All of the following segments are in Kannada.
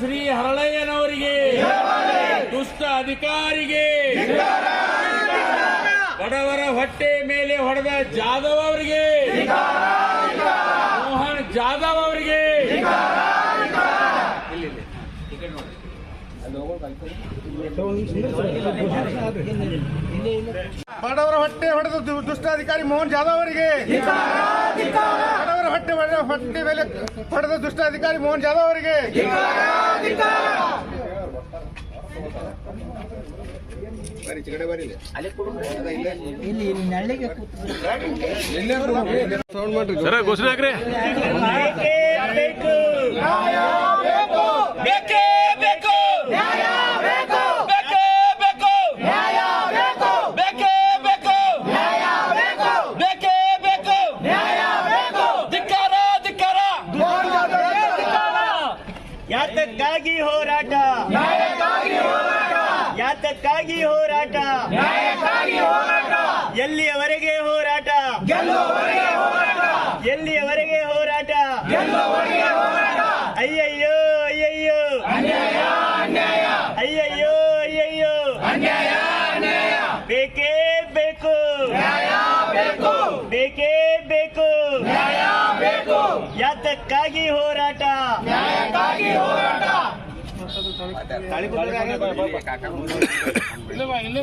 ಶ್ರೀ ಹರಳಯ್ಯನವರಿಗೆ ದುಷ್ಟ ಅಧಿಕಾರಿಗೆ ಬಡವರ ಹೊಟ್ಟೆ ಮೇಲೆ ಹೊಡೆದ ಜಾಧವ್ ಅವರಿಗೆ ಮೋಹನ್ ಜಾಧವ್ ಅವರಿಗೆ. ಬಡವರ ಹೊಟ್ಟೆ ಹೊಡೆದ ದುಷ್ಟ ಅಧಿಕಾರಿ ಮೋಹನ್ ಜಾಧವ್ ಅವರಿಗೆ. ಬಡವರ ಹೊಟ್ಟೆ ಮಾಡಿದ ಹೊಟ್ಟೆ ಮೇಲೆ ಪಡೆದ ದುಷ್ಟ ಅಧಿಕಾರಿ ಮೋಹನ್ ಜಾಧವ್ ಅವರಿಗೆ. ಸರ ಘೋಷಣೆ ಹಾಕ್ರಿ. ಬೇಕೇ. ಬೇಕು ಬೇಕೇ ಬೇಕು ಬೇಕೇ ಬೇಕು ಬೇಕೇ ಬೇಕು ಧಿಕ್ಕಾರ ಧಿಕ್ಕಾರ ಯಾತಕ್ಕಾಗಿ ಹೋರಾಟ? ಯಾತಕ್ಕಾಗಿ ಹೋರಾಟ? ಎಲ್ಲಿಯವರೆಗೆ ಹೋರಾಟ? ಎಲ್ಲಿಯವರೆಗೆ ಹೋರಾಟ? ಅಯ್ಯಯ್ಯೋ ಅಯ್ಯಯ್ಯೋ. ಅಯ್ಯಯ್ಯೋ ಅಯ್ಯಯ್ಯೋ. ಬೇಕೇ ಬೇಕು. ಬೇಕೇ. ಬೇಕು. ಯಾತಕ್ಕಾಗಿ ಹೋರಾಟ?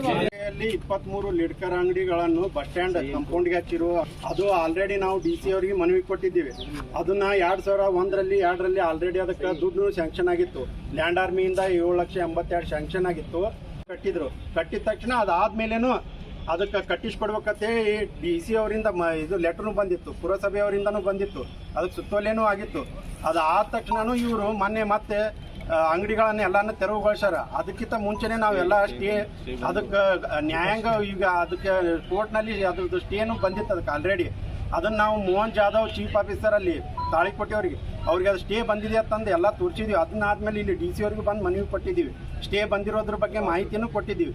ಜಿಲ್ಲೆಯಲ್ಲಿ ಇಪ್ಪತ್ಮೂರು ಲಿಡ್ಕರ್ ಅಂಗಡಿಗಳನ್ನು ಬಸ್ ಸ್ಟ್ಯಾಂಡ್ ಕಂಪೌಂಡ್ಗೆ ಹಚ್ಚಿರುವ ಅದು ಆಲ್ರೆಡಿ ನಾವು ಡಿ ಸಿ ಅವರಿಗೆ ಮನವಿ ಕೊಟ್ಟಿದ್ದೀವಿ. ಅದನ್ನ ಎರಡ್ ಸಾವಿರ ಒಂದರಲ್ಲಿ, ಎರಡರಲ್ಲಿ ಆಲ್ರೆಡಿ ಅದಕ್ಕೆ ದುಡ್ಡು ಸ್ಯಾಂಕ್ಷನ್ ಆಗಿತ್ತು. ಲ್ಯಾಂಡ್ ಆರ್ಮಿಯಿಂದ ಏಳು ಲಕ್ಷ ಎಂಬತ್ತೆರಡು ಸ್ಯಾಂಕ್ಷನ್ ಆಗಿತ್ತು. ಕಟ್ಟಿದ್ರು. ಕಟ್ಟಿದ ತಕ್ಷಣ ಅದಾದ್ಮೇಲೇನು ಅದಕ್ಕೆ ಕಟ್ಟಿಸ್ಕೊಡ್ಬೇಕಂತೇಳಿ ಡಿ ಸಿ ಅವರಿಂದ ಮ ಇದು ಲೆಟ್ರೂ ಬಂದಿತ್ತು ಪುರಸಭೆಯವರಿಂದನೂ ಬಂದಿತ್ತು, ಅದಕ್ಕೆ ಸುತ್ತೋಲೆನೂ ಆಗಿತ್ತು. ಅದು ಆದ ತಕ್ಷಣ ಇವರು ಮೊನ್ನೆ ಮತ್ತೆ ಅಂಗಡಿಗಳನ್ನು ಅಂಗಡಿಗಳನ್ನ ಎಲ್ಲಾನು ತೆರವುಗೊಳಿಸ್ಯಾರ. ಅದಕ್ಕಿಂತ ಮುಂಚೆನೆ ನಾವೆಲ್ಲ ಸ್ಟೇ ಅದಕ್ಕೆ ನ್ಯಾಯಾಂಗ ಈಗ ಅದಕ್ಕೆ ಕೋರ್ಟ್ನಲ್ಲಿ ಅದ್ರದ್ದು ಸ್ಟೇನು ಬಂದಿತ್ತು ಅದಕ್ಕೆ ಆಲ್ರೆಡಿ ಅದನ್ನು ನಾವು ಮೋಹನ್ ಜಾಧವ್ ಚೀಫ್ ಆಫೀಸರ್ ಅಲ್ಲಿ ತಾಳಿಕೊಟ್ಟಿ ಅವ್ರಿಗೆ ಅವ್ರಿಗೆ ಅದು ಸ್ಟೇ ಬಂದಿದೆ ಅಂತಂದು ಎಲ್ಲ ತೋರಿಸಿದ್ವಿ. ಅದನ್ನ ಆದ್ಮೇಲೆ ಇಲ್ಲಿ ಡಿ ಸಿ ಅವ್ರಿಗೆ ಬಂದು ಮನವಿ ಕೊಟ್ಟಿದ್ದೀವಿ. ಸ್ಟೇ ಬಂದಿರೋದ್ರ ಬಗ್ಗೆ ಮಾಹಿತಿನೂ ಕೊಟ್ಟಿದ್ದೀವಿ.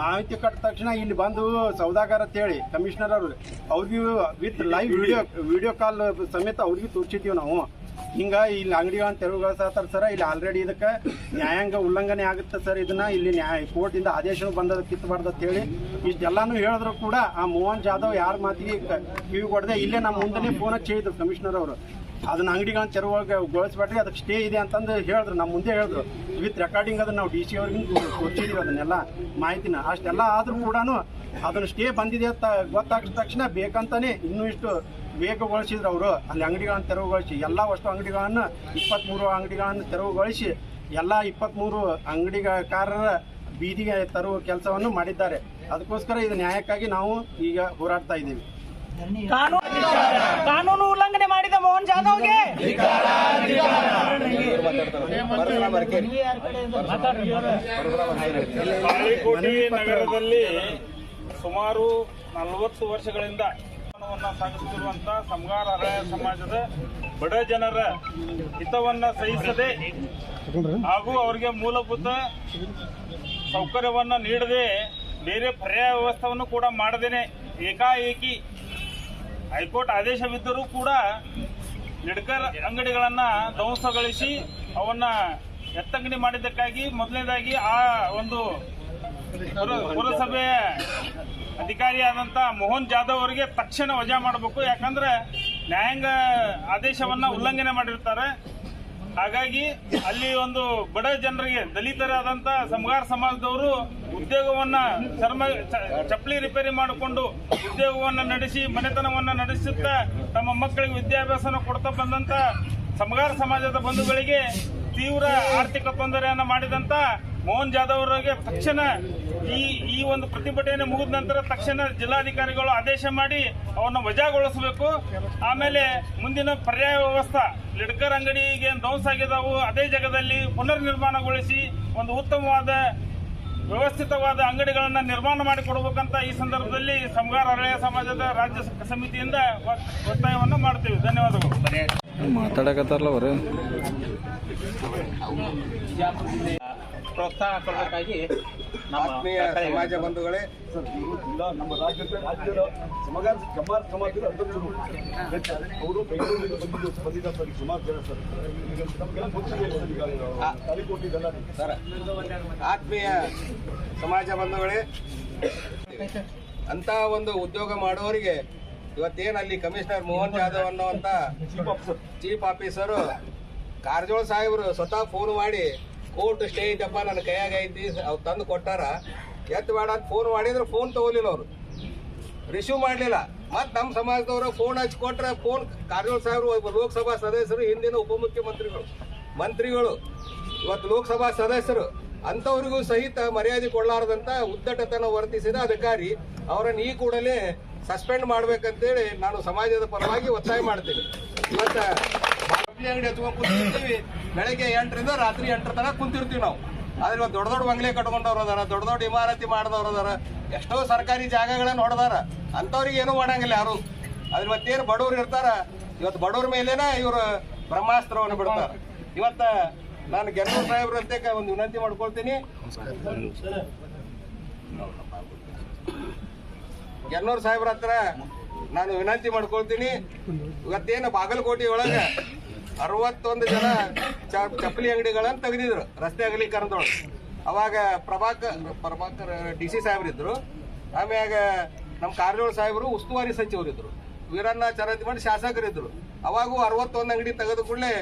ಮಾಹಿತಿ ಕಟ್ಟ ತಕ್ಷಣ ಇಲ್ಲಿ ಬಂದು ಸೌದಾಗರ್ ಅಂತೇಳಿ ಕಮಿಷನರ್ ಅವರು, ಅವ್ರಿಗೂ with live video video call ಸಮೇತ ಅವ್ರಿಗೆ ತೋರಿಸಿದ್ದೀವಿ ನಾವು. ಹಿಂಗೆ ಇಲ್ಲಿ ಅಂಗಡಿಗಳನ್ನ ತೆರವುಗೊಳಿಸತ್ತಾರ ಸರ್, ಇಲ್ಲಿ ಆಲ್ರೆಡಿ ಇದಕ್ಕೆ ನ್ಯಾಯಾಂಗ ಉಲ್ಲಂಘನೆ ಆಗುತ್ತೆ ಸರ್, ಇದನ್ನ ಇಲ್ಲಿ ನ್ಯಾಯ ಕೋರ್ಟಿಂದ ಆದೇಶ ಬಂದದ, ಕಿತ್ತಬಾರ್ದು ಅಂತ ಹೇಳಿ ಇಷ್ಟೆಲ್ಲಾನು ಹೇಳಿದ್ರು ಕೂಡ ಆ ಮೋಹನ್ ಜಾಧವ್ ಯಾರ ಮಾತಿಗೆ ಕಿವಿ ಕೊಡದೆ ಇಲ್ಲೇ ನಮ್ಮ ಮುಂದೆನೇ ಫೋನ್ ಹಚ್ಚಿ ಹೇಳಿದ್ರು ಕಮಿಷನರ್ ಅವರು. ಅದನ್ನ ಅಂಗಡಿಗಳನ್ನ ತೆರವುಗೊಳಿಸ್ಬೇಡ್ರಿ ಅದಕ್ಕೆ ಸ್ಟೇ ಇದೆ ಅಂತಂದು ಹೇಳಿದ್ರು, ನಮ್ಮ ಮುಂದೆ ಹೇಳಿದ್ರು. ವಿತ್ ರೆಕಾರ್ಡಿಂಗ್ ಅದನ್ನ ನಾವು ಡಿ ಸಿ ಅವ್ರಿಗೆ ಗೊತ್ತಿದ್ದೀವಿ ಅದನ್ನೆಲ್ಲ, ಮಾಹಿತಿನ. ಅಷ್ಟೆಲ್ಲ ಆದರೂ ಕೂಡ ಅದನ್ನ ಸ್ಟೇ ಬಂದಿದೆ ಅಂತ ಗೊತ್ತಾಗಿದ ತಕ್ಷಣ ಬೇಕಂತಾನೆ ಇನ್ನೂ ಇಷ್ಟು ವೇಗಗೊಳಿಸಿದ್ರು ಅವರು. ಅಲ್ಲಿ ಅಂಗಡಿಗಳನ್ನ ತೆರವುಗೊಳಿಸಿ, ಎಲ್ಲ ವಸ್ತು ಅಂಗಡಿಗಳನ್ನ ಇಪ್ಪತ್ತ್ಮೂರು ಅಂಗಡಿಗಳನ್ನು ತೆರವುಗೊಳಿಸಿ, ಎಲ್ಲ ಇಪ್ಪತ್ತ್ಮೂರು ಅಂಗಡಿಕಾರರ ಬೀದಿಗೆ ತರುವ ಕೆಲಸವನ್ನು ಮಾಡಿದ್ದಾರೆ. ಅದಕ್ಕೋಸ್ಕರ ಇದು ನ್ಯಾಯಕ್ಕಾಗಿ ನಾವು ಈಗ ಹೋರಾಡ್ತಾ ಇದ್ದೀವಿ. ಕಾನೂನು ಕಾನೂನು ಉಲ್ಲಂಘನೆ ಮಾಡಿದ ಮೋಹನ್ ಜಾಧವ್ಗೆ. ನಗರದಲ್ಲಿ ಸುಮಾರು ನಲವತ್ತು ವರ್ಷಗಳಿಂದ ಸಾಗಿಸುತ್ತಿರುವಂತಹ ಸಾಗಿಸುತ್ತಿರುವಂತ ಸಮಗಾರ ಅರಣ್ಯ ಸಮಾಜದ ಬಡ ಜನರ ಹಿತವನ್ನ ಸಹಿಸದೆ ಹಾಗೂ ಅವರಿಗೆ ಮೂಲಭೂತ ಸೌಕರ್ಯವನ್ನ ನೀಡದೆ ಬೇರೆ ಪರ್ಯಾಯ ವ್ಯವಸ್ಥೆಯನ್ನು ಕೂಡ ಮಾಡದೇನೆ ಏಕಾಏಕಿ ಹೈಕೋರ್ಟ್ ಆದೇಶವಿದ್ದರೂ ಕೂಡ ಲಿಡ್ಕರ್ ಅಂಗಡಿಗಳನ್ನ ಧ್ವಂಸಗೊಳಿಸಿ ಅವನ್ನ ಎತ್ತಂಗಡಿ ಮಾಡಿದ್ದಕ್ಕಾಗಿ ಮೊದಲನೇದಾಗಿ ಆ ಒಂದು ಪುರ- ಪುರಸಭೆಯ ಅಧಿಕಾರಿಯಾದಂತ ಮೋಹನ್ ಜಾಧವ್ ಅವರಿಗೆ ತಕ್ಷಣ ವಜಾ ಮಾಡಬೇಕು. ಯಾಕಂದ್ರೆ ನ್ಯಾಯಾಂಗ ಆದೇಶವನ್ನ ಉಲ್ಲಂಘನೆ ಮಾಡಿರ್ತಾರೆ. ಹಾಗಾಗಿ ಅಲ್ಲಿ ಒಂದು ಬಡ ಜನರಿಗೆ ದಲಿತರಾದಂತ ಸಮಗಾರ ಸಮಾಜದವರು ಉದ್ಯೋಗವನ್ನ ಚರ್ಮ ಚಪ್ಪಲಿ ರಿಪೇರಿ ಮಾಡಿಕೊಂಡು ಉದ್ಯೋಗವನ್ನ ನಡೆಸಿ, ಮನೆತನವನ್ನ ನಡೆಸುತ್ತಾ ತಮ್ಮ ಮಕ್ಕಳಿಗೆ ವಿದ್ಯಾಭ್ಯಾಸನ ಕೊಡ್ತಾ ಬಂದಂತ ಸಮಗಾರ ಸಮಾಜದ ಬಂಧುಗಳಿಗೆ ತೀವ್ರ ಆರ್ಥಿಕ ತೊಂದರೆಯನ್ನ ಮಾಡಿದಂತ ಮೋಹನ್ ಜಾಧವ್ ಅವರಿಗೆ ತಕ್ಷಣ ಈ ಈ ಒಂದು ಪ್ರತಿಭಟನೆ ಮುಗಿದ ನಂತರ ತಕ್ಷಣ ಜಿಲ್ಲಾಧಿಕಾರಿಗಳು ಆದೇಶ ಮಾಡಿ ಅವನ್ನ ವಜಾಗೊಳಿಸಬೇಕು. ಆಮೇಲೆ ಮುಂದಿನ ಪರ್ಯಾಯ ವ್ಯವಸ್ಥೆ, ಲಿಡ್ಕರ್ ಅಂಗಡಿಗೆ ಧ್ವಂಸ ಆಗಿದಾವು. ಅದೇ ಜಾಗದಲ್ಲಿ ಪುನರ್ ನಿರ್ಮಾಣಗೊಳಿಸಿ ಒಂದು ಉತ್ತಮವಾದ ವ್ಯವಸ್ಥಿತವಾದ ಅಂಗಡಿಗಳನ್ನ ನಿರ್ಮಾಣ ಮಾಡಿಕೊಡ್ಬೇಕಂತ ಈ ಸಂದರ್ಭದಲ್ಲಿ ಸಮಗಾರ ಅರಣ್ಯ ಸಮಾಜದ ರಾಜ್ಯ ಸಮಿತಿಯಿಂದ ಒತ್ತಾಯವನ್ನ ಮಾಡ್ತೀವಿ. ಧನ್ಯವಾದಗಳು. ಮಾತಾಡಕತ್ತಾರಲ್ಲ ಅವ್ರು. ಪ್ರೋತ್ಸಾಹ ಕೊಡಬೇಕಾಗಿ ನಮ್ಮ ಆತ್ಮೀಯ ಸಮಾಜ ಬಂಧುಗಳೇ ನಮ್ಮ ರಾಜ್ಯದ ರಾಜ್ಯದ ಸಮಾಜ ಜಮಾರ್ ಸಮಾಜದ ಅಧ್ಯಕ್ಷರು ಅವರು ಬೆಂಗಳೂರಿನಿಂದ ಬಂದಿದ್ದು ಬಂದಿದ್ದಾರೆ ಸರ್ ಸುಮಾರು ಜನ ಸರ್. ನಮಗೆಲ್ಲ ಗೊತ್ತಿದೆ ಸರ್ ಈಗ ತಾಲೀಕೋಟಿ ಸರ್ ಆತ್ಮೀಯ ಸಮಾಜ ಬಂಧುಗಳೇ ಅಂತ ಒಂದು ಉದ್ಯೋಗ ಮಾಡೋರಿಗೆ ಇವತ್ತೇನು ಅಲ್ಲಿ commissioner Mohan Jadhav officer chief officer Karajol ಸಾಹೇಬರು ಸ್ವತಃ ಫೋನ್ ಮಾಡಿ ಕೋರ್ಟ್ ಸ್ಟೇ ಐತಪ್ಪ, ನನ್ನ ಕೈಯಾಗ ಐತಿ, ಅವ್ರು ತಂದು ಕೊಟ್ಟಾರ. ಎತ್ತು ಬೇಡ ಅಂತ ಫೋನ್ ಮಾಡಿದ್ರೆ ಫೋನ್ ತಗೋಲಿಲ್ಲ ಅವರು. ರಿಸೀವ್ ಮಾಡಲಿಲ್ಲ. ಮತ್ತು ನಮ್ಮ ಸಮಾಜದವರು ಫೋನ್ ಹಚ್ಚಿ ಕೊಟ್ರೆ ಫೋನ್ ಕಾರಜೋಳ ಸಾಹೇಬರು, ಲೋಕಸಭಾ ಸದಸ್ಯರು, ಹಿಂದಿನ ಉಪಮುಖ್ಯಮಂತ್ರಿಗಳು, ಮಂತ್ರಿಗಳು, ಇವತ್ತು ಲೋಕಸಭಾ ಸದಸ್ಯರು, ಅಂಥವ್ರಿಗೂ ಸಹಿತ ಮರ್ಯಾದೆ ಕೊಡಲಾರದಂತ ಉದ್ದಟತನ ವರ್ತಿಸಿದ ಅಧಿಕಾರಿ, ಅವರನ್ನು ಈ ಕೂಡಲೇ ಸಸ್ಪೆಂಡ್ ಮಾಡ್ಬೇಕಂತೇಳಿ ನಾನು ಸಮಾಜದ ಪರವಾಗಿ ಒತ್ತಾಯ ಮಾಡ್ತೀನಿ. ಇವತ್ತು ಬಾಟ್ಲಿ ಅಂಗಡಿ ಹಚ್ಕೊಂಡು ಕುಂತಿರ್ತೀವಿ. ಬೆಳಗ್ಗೆ ಎಂಟರಿಂದ ರಾತ್ರಿ ಎಂಟರ ತನಕ ಕುಂತಿರ್ತೀವಿ ನಾವು. ಆದ್ರೆ ಇವತ್ತು ದೊಡ್ಡ ದೊಡ್ಡ ಬಂಗ್ಲೆ ಕಟ್ಕೊಂಡವ್ರು ಅದಾರ, ದೊಡ್ಡ ದೊಡ್ಡ ಇಮಾರತಿ ಮಾಡಿದವ್ರು ಅದಾರ. ಎಷ್ಟೋ ಸರ್ಕಾರಿ ಜಾಗಗಳನ್ನು ಹೊಡೆದಾರ. ಅಂಥವ್ರಿಗೆ ಏನೂ ಮಾಡಂಗಿಲ್ಲ ಯಾರು. ಅದ್ರ ಮತ್ತೇನು ಬಡವ್ರು ಇರ್ತಾರ, ಇವತ್ತು ಬಡವ್ರ ಮೇಲೇನ ಇವರು ಬ್ರಹ್ಮಾಸ್ತ್ರವನ್ನು ಬಿಡ್ತಾರ. ಇವತ್ತ ನಾನು ಗೆಲ್ಲೂರು ಸಾಹೇಬ್ರ ಅಂತ ಒಂದು ವಿನಂತಿ ಮಾಡ್ಕೊಳ್ತೀನಿ. ಗೆನ್ನೂರು ಸಾಹೇಬ್ರ ಹತ್ರ ನಾನು ವಿನಂತಿ ಮಾಡ್ಕೊಳ್ತೀನಿ. ಇವತ್ತೇನು ಬಾಗಲಕೋಟೆ ಒಳಗ ಅರವತ್ತೊಂದು ಜನ ಚಪ್ಪಲಿ ಅಂಗಡಿಗಳನ್ನ ತೆಗೆದಿದ್ರು. ರಸ್ತೆ ಅಗಲೀಕರಣದೊಳಗೆ ಅವಾಗ ಪ್ರಭಾಕರ್ ಪ್ರಭಾಕರ್, ಡಿ ಸಿ ಸಾಹೇಬ್ರಿದ್ರು. ಆಮ್ಯಾಗ ನಮ್ಮ ಕಾರಜೋಳ ಸಾಹೇಬರು ಉಸ್ತುವಾರಿ ಸಚಿವರಿದ್ರು. ವೀರಣ್ಣ ಚರಂತಿಮಂಡಿ ಶಾಸಕರಿದ್ರು. ಅವಾಗೂ ಅರವತ್ತೊಂದು ಅಂಗಡಿ ತೆಗೆದು ಕೂಡಲೇ